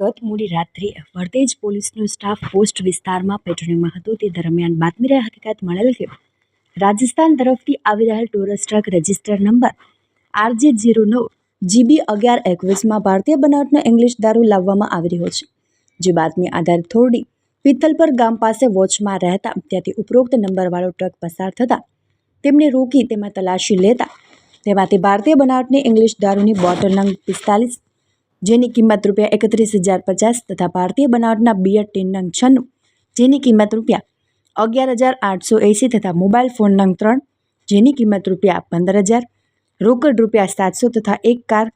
ગત મોડી રાત્રે વરતેજ પોલીસનો સ્ટાફ પોસ્ટ વિસ્તારમાં પેટ્રોલિંગમાં હતો. તે દરમિયાન બાતમીને હકીકત મળેલ કે રાજસ્થાન તરફથી આવી રહેલ Taurus truck register number RJ zero નવ જીબી અગિયાર એકવીસમાં ભારતીય બનાવટનો ઇંગ્લિશ દારૂ લાવવામાં આવી રહ્યો છે. જે બાતમી આધારિત થોરડી પિત્તલપર ગામ પાસે વોચમાં રહેતા ત્યાંથી ઉપરોક્ત નંબરવાળો ટ્રક પસાર થતાં તેમને રોકી તેમાં તલાશી લેતા તેમાંથી ભારતીય બનાવટની ઇંગ્લિશ દારૂની બોટલ નંગ પિસ્તાલીસ જેની કિંમત રૂપિયા એકત્રીસ હજાર પચાસ તથા ભારતીય બનાવટના બિયર ટીન નંગ છન્નું, જેની કિંમત રૂપિયા અગિયાર હજાર આઠસો એંસી તથા મોબાઈલ ફોન નંગ ત્રણ, જેની કિંમત રૂપિયા પંદર હજાર, રોકડ રૂપિયા સાતસો તથા એક કાર,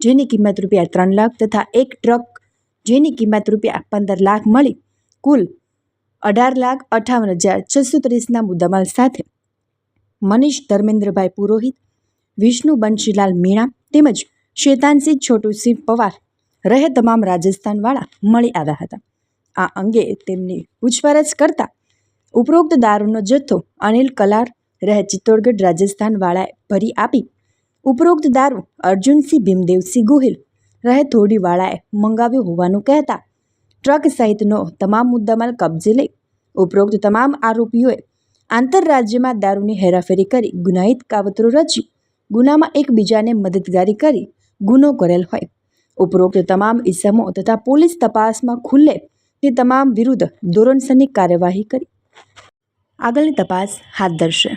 જેની કિંમત રૂપિયા ત્રણ લાખ તથા એક ટ્રક, જેની કિંમત રૂપિયા પંદર લાખ મળી, કુલ અઢાર લાખ અઠાવન હજાર છસો ત્રીસના મુદ્દામાલ સાથે. મનીષ ધર્મેન્દ્રભાઈ પુરોહિત, વિષ્ણુ બંશીલાલ મીણા તેમજ શેતાનસિંહ છોટુસિંહ પવાર રહે તમામ રાજસ્થાનવાળા મળી આવ્યા હતા. આ અંગે તેમની પૂછપરછ કરતા ઉપરોક્ત દારૂનો જથ્થો અનિલ કલાર રહે ચિત્તોડગઢ રાજસ્થાનવાળાએ ભરી આપી. ઉપરોક્ત દારૂ અર્જુનસિંહ ભીમદેવસિંહ ગોહિલ રહે થોડીવાળાએ મંગાવ્યો હોવાનું કહેતા ટ્રક સહિતનો તમામ મુદ્દામાલ કબજે લઈ ઉપરોક્ત તમામ આરોપીઓએ આંતરરાજ્યમાં દારૂની હેરાફેરી કરી ગુનાહિત કાવતરો રચી ગુનામાં એકબીજાને મદદગારી કરી ગુનો કરેલ હોય. ઉપરોક્ત તમામ ઇસમો તથા પોલીસ તપાસમાં ખુલ્લે તે તમામ વિરુદ્ધ ધોરણસરની કાર્યવાહી કરી. આગળની તપાસ હાથ ધરશે.